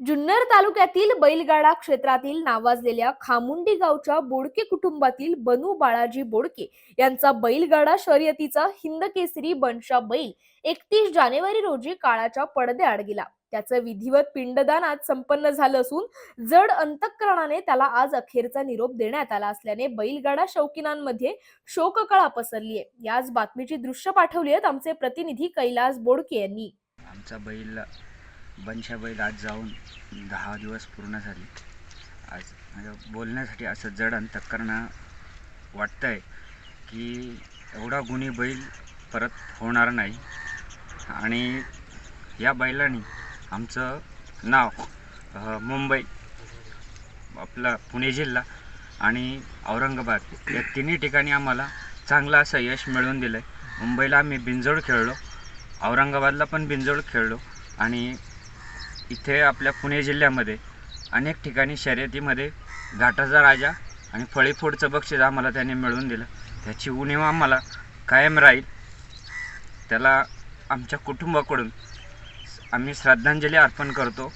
जुन्नर तालुक्यातील बैलगाडा क्षेत्रातील नावाजलेल्या खामुंडी गावच्या बोडके कुटुंबातील बनू बाळाजी बोडके यांचा बैलगाडा शर्यतीचा हिंद केसरी बनशा बैल एकतीस जानेवारी रोजी काळाच्या पडद्याआड गेला. त्याचं विधिवत पिंडदान आज संपन्न झालं असून जड अंतःकरणाने त्याला आज अखेरचा निरोप देण्यात आला असल्याने बैलगाडा शौकीनांमध्ये शोककळा पसरली आहे याच बातमीची दृश्य पाठवली आहेत आमचे प्रतिनिधी कैलास बोडके यांनी. आमचा बैल बनशा बैल आज जाऊन दहा दिवस पूर्ण झाले. आज म्हणजे बोलण्यासाठी असं जड अंतकरणं वाटतं आहे की एवढा गुणी बैल परत होणार नाही. आणि या बैलाने आमचं नाव मुंबई आपला पुणे जिल्हा आणि औरंगाबाद या तिन्ही ठिकाणी आम्हाला चांगलं असं यश मिळवून दिलं आहे मुंबईला आम्ही बिंजोड खेळलो औरंगाबादला पण बिंजोड खेळलो आणि इथे आपल्या पुणे जिल्ह्यामध्ये अनेक ठिकाणी शर्यतीमध्ये घाटाचा राजा आणि फळीफोडचं बक्षीस आम्हाला त्याने मिळवून दिलं. त्याची उणीव आम्हाला कायम राहील. त्याला आमच्या कुटुंबाकडून आम्ही श्रद्धांजली अर्पण करतो.